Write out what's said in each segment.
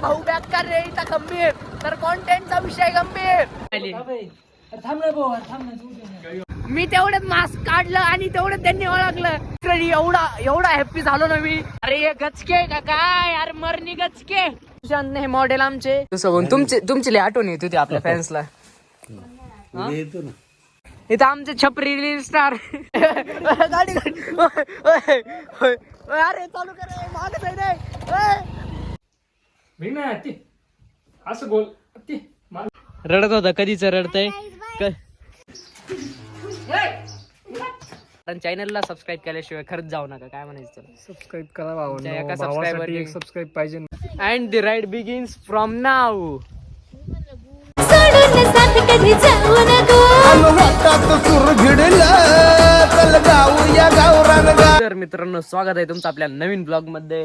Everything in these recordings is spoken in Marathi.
भाऊ बेकार रे इथं गंभीर. तर कॉन्टेंटचा विषय गंभीर. मी तेवढ्यात मास्क काढलं आणि तेवढं त्यांनी ओळखलं. तर एवढा एवढा हॅप्पी झालो ना मी. अरे हे गचके का? काय? अरे मरणी गचके. सुशांत हे मॉडेल आमचे. तुमचे तुमची आठवण येत होती आपल्या फॅन्सला येतो ना इथं आमचे छपरी रील स्टार गाडी अरे चालू कर रे, मागं जाय रे. ओय. असं बोल. ते रडत होता कधीच रडतय? चॅनलला सबस्क्राईब केल्याशिवाय खरंच जाऊ नका काय म्हणायचं सबस्क्राईब करा भावांनो. त्या एका. सबस्क्राईब पाहिजे and the ride begins from नाव सोडून साथ कधी जाऊ नको. तर मित्रांनो स्वागत आहे तुमचं आपल्या नवीन ब्लॉगमध्ये.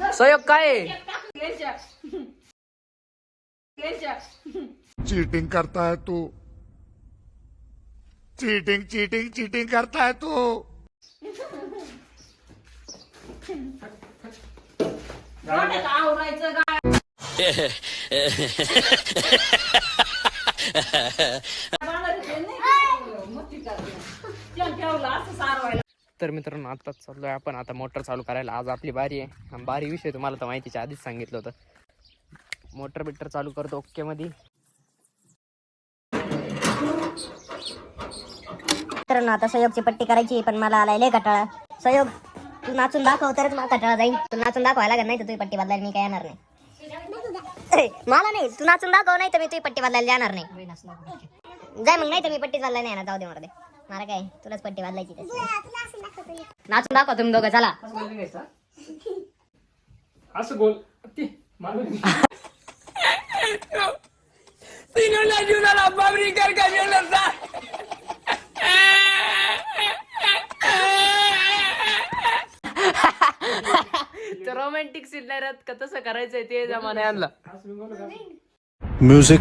सहयोग काय? चीटिंग करता है तू चीटिंग चीटिंग चीटिंग करता है तू तर मित्रांनो आत्ताच चाललो आहे आपण. आता मोटर चालू करायला. आज आपली बारी आहे. आणि बारी विषय तुम्हाला तर माहितीच्या आधीच सांगितलं होतं. मोटर बिटर चालू करतो ओके मध्ये मित्रांनो आता सहयोगची पट्टी करायची पण मला आलाय लय कटाळा. सहयोग तू नाचून दाखव तरच मला कटाळा जाईल. तू नाचून दाखवायला लागेल नाही तर तुझी पट्टी बदलायला मी काय येणार नाही. अरे, मला नाही तू नाचून दाखव नाही तर मी तुझी पट्टी बदलायला जाणार नाही. जाय मग नाही तर मी पट्टी चालला नाही ना जाऊ दे मला मला काय तुलाच पट्टी. नाचून दाखव तुम्ही दोघं चला. असं बोल ते मला रोमॅन्टिक सिनेरात का तसं करायचंय ते जमाने आणला म्यूजिक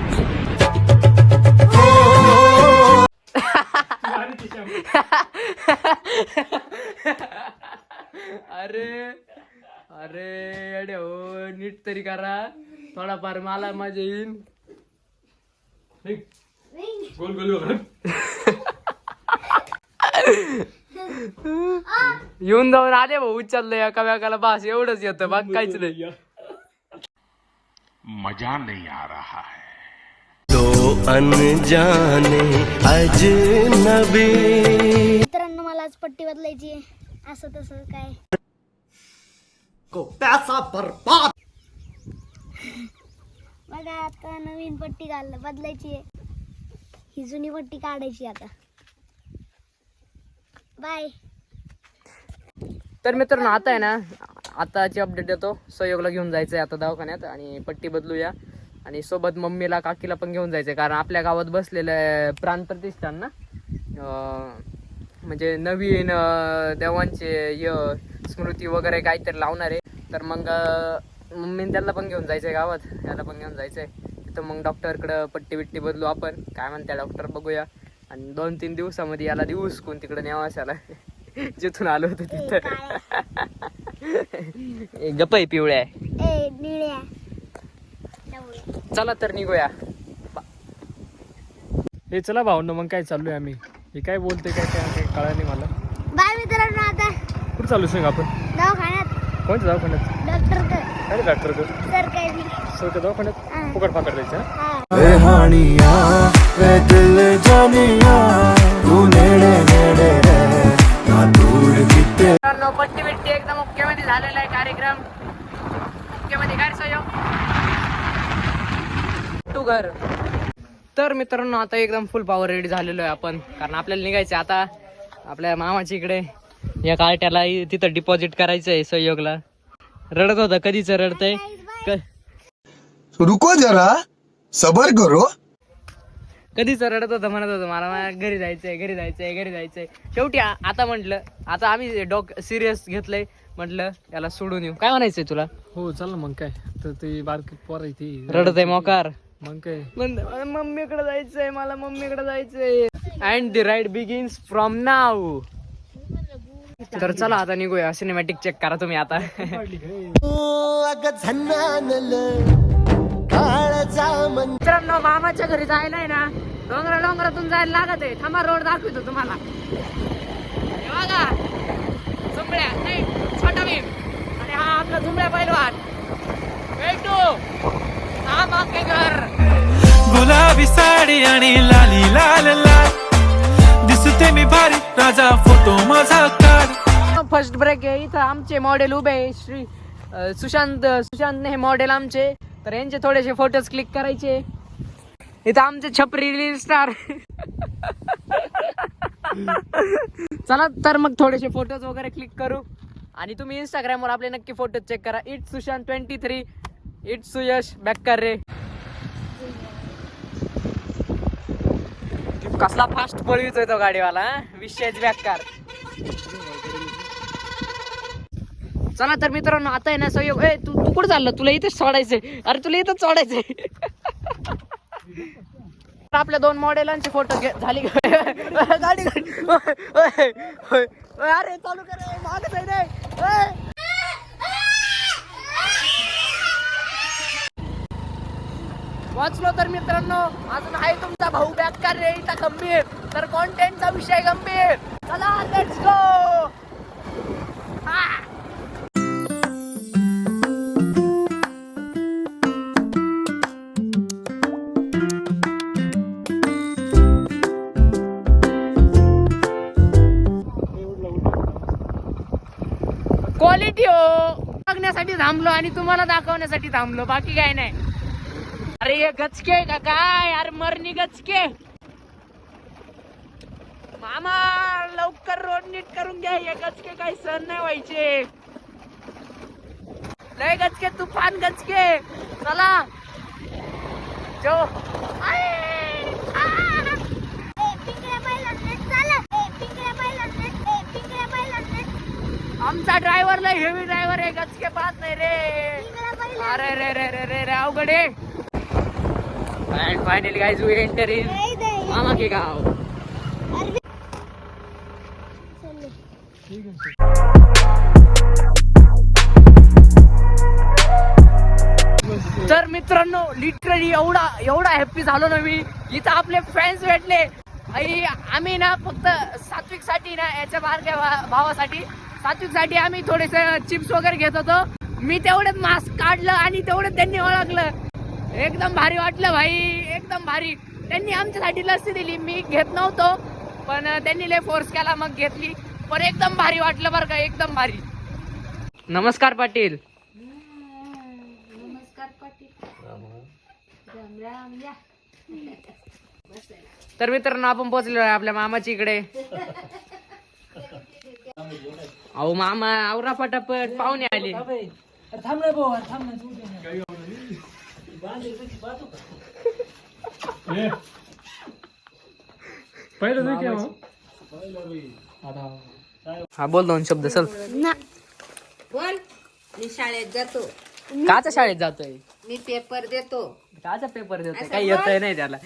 अरे अरे अडे हो नीट तरी करा. थोडाफार मला मजा येईल गोल गोल येऊन जाऊन आले भाऊ उचललंय एका व्याकाला बास एवढंच येतं बाग काहीच नाही. मजा नहीं आ रहा है. मित्रांनो मला आज पट्टी बदलायची आहे. असं तसं काय? बघा आता नवीन पट्टी घाल बदलायची आहे. ही जुनी पट्टी काढायची आता. बाय तर मित्रांनो आता आहे ना आताची अपडेट देतो. सहयोगला घेऊन जायचंय आता दवाखान्यात आणि पट्टी बदलूया. आणि सोबत मम्मीला काकीला पण घेऊन जायचंय. कारण आपल्या गावात बसलेलं प्राण प्रतिष्ठान ना. म्हणजे नवीन देवांचे य स्मृती वगैरे काहीतरी लावणार आहे. तर मग मम्मीने त्याला पण घेऊन जायचंय गावात. याला पण घेऊन जायचंय. तिथं मग डॉक्टरकडं पट्टी बिट्टी बदलू आपण. काय म्हणते डॉक्टर बघूया. आणि दोन तीन दिवसामध्ये याला दिवस कोण तिकडे नेवाशाला. जिथून आलो होतो तिथं. आहे पिवळ्या आहे. चला तर निघूया. हे चला भावनो मग काय चाललोय आम्ही? हे काय बोलते काय काय कळा नाही मला. बाय मित्रांनो आता कुठं चालू सांग आपण? दवाखान्यात. कोणत्या दवाखान्यात? डॉक्टर काय डॉक्टर कर सर काय बी सर का दवाखान्यात फुकट फाकड द्यायचं मित्रांनो पट्टी बिट्टी एकदम मुख्यमध्ये झालेला आहे कार्यक्रम. मुख्यमध्ये काय सहयोग तू घर. तर मित्रांनो आता एकदम फुल पॉवर रेडी झालेलो आहे आपण. कारण आपल्याला निघायचं आता. आपल्या मामाच्या इकडे. या कार्ट्याला तिथं डिपॉझिट करायचं आहे सहयोगला. रडत होता कधीच रडतंय? रुको जरा. सबर करो. कधीच रडत होतं म्हणत होतं मला घरी जायचंय घरी जायचंय घरी जायचंय. शेवटी आता म्हटलं आता आम्ही डॉक सिरियस घेतलंय. म्हटलं याला सोडून येऊ. काय म्हणायचंय तुला? हो चल मग काय. तर ते बारकी पोर आहे ती. रडत आहे मोकार. मग काय? मम्मीकडे जायचंय मला मम्मीकडे जायचंय. And the ride begins from नाव तर चला आता निघूया. सिनेमॅटिक चेक करा तुम्ही आता. मित्रांनो मामाच्या घरी जायला आहे ना. डोंगरा डोंगरातून जायला लागत आहे. थांबा रोड दाखवतो तुम्हाला. हे बघा. नाही छोटा भीम. आणि हा आपला झुंबड्या पैलवान. भेटू. हा बाकी घर. गुलाबी साडी आणि लाली लाल लाल. दिसते मी भारी राजा फोटो माझा काढ फर्स्ट ब्रेक आहे इथं आमचे मॉडेल उभे आहे श्री सुशांत सुशांत हे मॉडेल आमचे. तर यांचे थोडेसे फोटोज क्लिक करायचे. इथं आमचे छपरी रील स्टार चला तर मग थोडेसे फोटोज वगैरे क्लिक करू. आणि तुम्ही इंस्टाग्रामवर आपले नक्की फोटो चेक करा. At Sushant twenty three at Suyash back कर रे कसला फास्ट पळवितोय तो गाडीवाला विषयच विशेष चला तर मित्रांनो आता आहे ना सहयोग ए तू तू कुठं चाललं? तुला इथेच सोडायचंय. अरे तुला इथंच सोडायचंय. आपल्या दोन मॉडेलांचे फोटो घे झाली गाडी गाडी अरे चालू कर रे, मागं जाय रे ओय. वाचलो तर मित्रांनो अजून आहे तुमचा भाऊ बॅक रे इथं गंभीर. तर कॉन्टेंटचा विषय गंभीर. चला लेट्स गो क्वालिटी हो. बघण्यासाठी थांबलो आणि तुम्हाला दाखवण्यासाठी थांबलो. बाकी काय नाही. अरे हे गचके का? काय? अरे मरणी गचके. मामा लवकर रोड नीट करून घ्या. हे गचके काही सहन नाही व्हायचे. लय गचके तुफान गचके. चला. जो. आमचा ड्रायव्हर लय हेवी ड्रायव्हर आहे. गचके पाहत नाही रे. अरे रे रे रे रे रे अवघड आहे. And finally guys we enter in a, दे. मामा के गाव तर मित्रांनो लिटरली एवढा एवढा हॅप्पी झालो ना मी. इथं आपले फॅन्स भेटले. आई आम्ही ना फक्त सात्विकसाठी ना याच्या बारक्या भावासाठी. सात्विकसाठी आम्ही थोडेसे चिप्स वगैरे घेत होतो. मी तेवढ्यात मास्क काढलं आणि तेवढ्यात त्यांनी ओळखलं एकदम भारी वाटलं भाई एकदम भारी. त्यांनी आमच्यासाठी लस्सी दिली मी घेत नव्हतो पण त्यांनी लय फोर्स केला मग घेतली. पण एकदम भारी वाटलं बरं का एकदम भारी. नमस्कार पाटील. तर मित्रांनो आपण पोहोचलेलो आहे आपल्या मामाची इकडे. अहो मामा आवरा पटापट पाहुणे आले. पहिलं नाही मग हा बोल दोन शब्द चल। बोल। मी शाळेत जातो। काच्या शाळेत जातोय? मी पेपर देतो। काचा पेपर देतोय? काही येतोय नाही त्याला.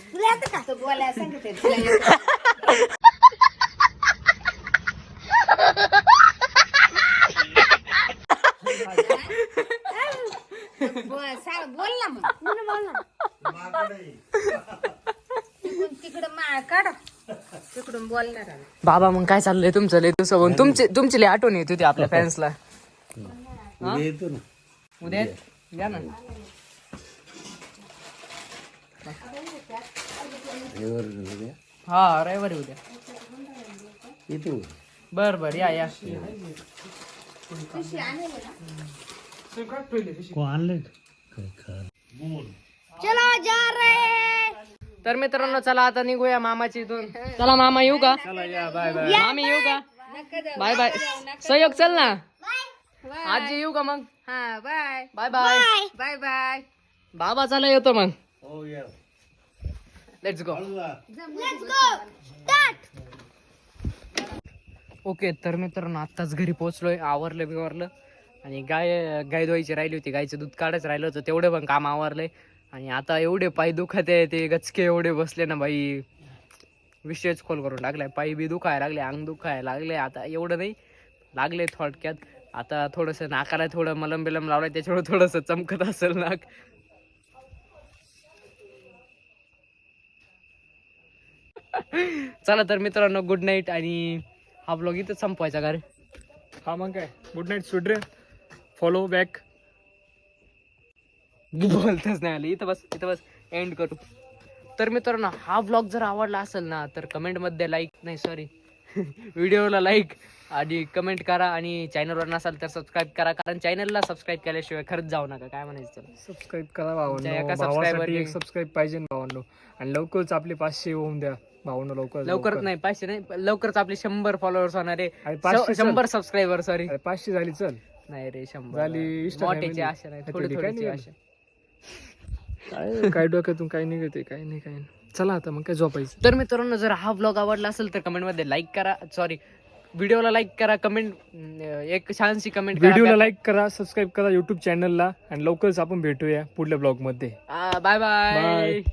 तो बोलायला तुला येतं. बोल बोल ना मग. तिकडून तिकडं माळ काढ. तिकडून बोलणार. बाबा मग काय चाललंय तुमचं? लय तुमचं तुमची तुमची लय आठवण येत होती आपल्या फॅन्सला उद्या येतो ना. उद्या? या ना. रविवार उद्या? हा रविवारी उद्या. येतो बर बर या या. चलो जा रे. तर मित्रांनो चला आता निघूया मामाची इथून. चला मामा येऊ का? मामी येऊ का? बाय बाय सहयोग चल ना. आजी येऊ का मग? हा bye bye bye bye bye बाबा चला येतो मग. लेट्स गो हळू जा. लेट्स गो स्टार्ट ओके तर मित्रांनो आत्ताच घरी पोहोचलोय. आवरलं बिवरलं. आणि गाय गाय धुवायची राहिली होती. गायचं दूध काढायचं राहिलं होतं. तेवढे पण काम आवरले. आणि आता एवढे पाय दुखत आहे ते गचके एवढे बसले ना बाई. विषयच खोल करून टाकलाय. पायी बी दुखायला लागले अंग दुखायला लागले. आता एवढं नाही लागले थोडक्यात. आता थोडंसं नाकाला थोडं मलम बिलम लावलाय त्याच्यामुळे थोडंसं चमकत असेल नाक. चला तर मित्रांनो गुड नाईट आणि हा ब्लॉग इथं संपवायचा का रे? हा मग काय. Good night sweet follow back बोलतच नाही आलं. इथं बस इथं बस. एंड करू. तर मित्रांनो हा ब्लॉग जर आवडला असेल ना तर कमेंटमध्ये लाईक नाही सॉरी व्हिडिओला लाईक आणि कमेंट करा आणि चॅनलवर नसाल तर सबस्क्राईब करा. कारण चॅनलला सबस्क्राईब केल्याशिवाय खरंच जाऊ नका. काय म्हणायचं? सबस्क्राईब करा भावांनो. एका सबस्क्राईब पाहिजे भावांनो. आणि लवकरच आपले पाचशे होऊन द्या. भावांनो लवकर लवकरच नाही पाचशे नाही लवकरच आपले शंभर फॉलोअर्स होणार. शंभर सबस्क्रायबर सॉरी पाचशे झाली चल. नाही रे शंभर झाली मोठ्याची family. आशा नाही थोडी काय थोडीची आशा. काय काय डोक्यातून काय निघते काय नाही काय नाही. चला आता मग काय झोपायचं. तर मित्रांनो जर हा ब्लॉग आवडला असेल तर कमेंटमध्ये लाईक करा. सॉरी व्हिडिओला लाईक करा कमेंट एक छानशी कमेंट व्हिडिओला लाईक करा सबस्क्राईब करा युट्यूब चॅनलला आणि लवकरच आपण भेटूया पुढल्या ब्लॉगमध्ये. Bye bye Bye.